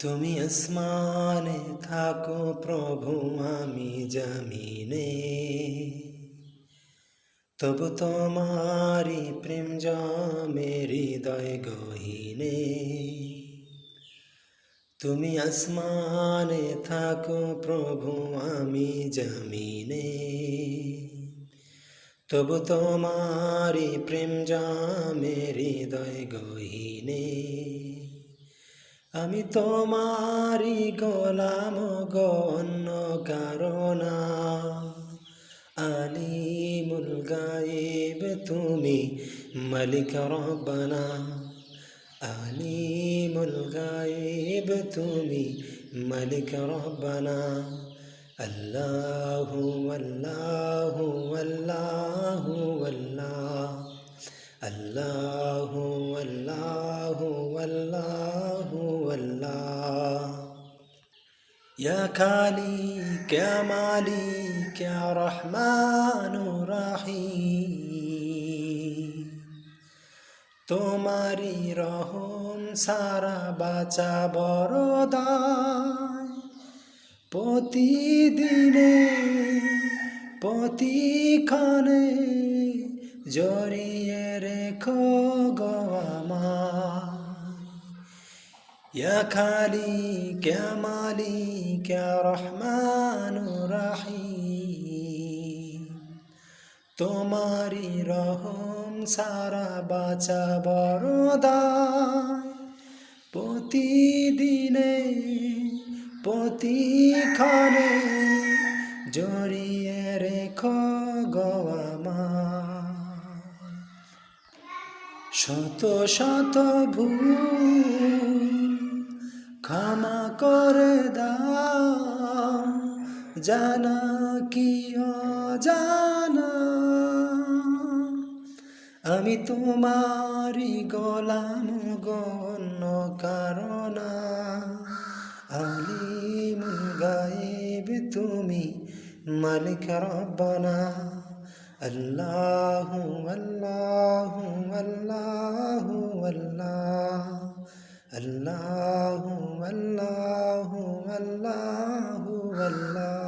তুমি আসমানে থাকো প্রভু, আমি জমিনে। তবু তোমারি প্রেম জমে হৃদয় গহিনে। তুমি আসমানে থাকো প্রভু, আমি জমিনে। তবু তোমারি প্রেম জমে হৃদয় গহিনে। আমি তোমারি গোলাম গণ্য কারণা। আলিমুল গায়েব, তুমি মালিক রব্বানা। আলিমুল গায়েব, তুমি মালিক রব্বানা। আল্লাহু আল্লাহু আল্লাহু আল্লাহ। আল্লাহু আল্লাহু يا خالق يا مالك يا رحمن رحيم তোমারি রহম সারা বাঁচা বড়দায় প্রতিদিনে প্রতিক্ষণে জড়িয়ে রেখো গো আমায় يا خالق يا রহমান রাহিম। তোমারি রহম সারা বাঁচা বড়দা প্রতিদিনে প্রতিক্ষণে জড়িয়ে রেখ গোয়ামা শত শত ভুল ক্ষমা করে দা জানা কি জানা আমি তোমারি গোলাম গণ্য কারণা। আলিমুল গায়েব তুমি মালিক রব্বানা। আল্লাহু আল্লাহু আল্লাহু আল্লাহ। আল্লাহু আল্লাহু আল্লাহু আল্লাহ।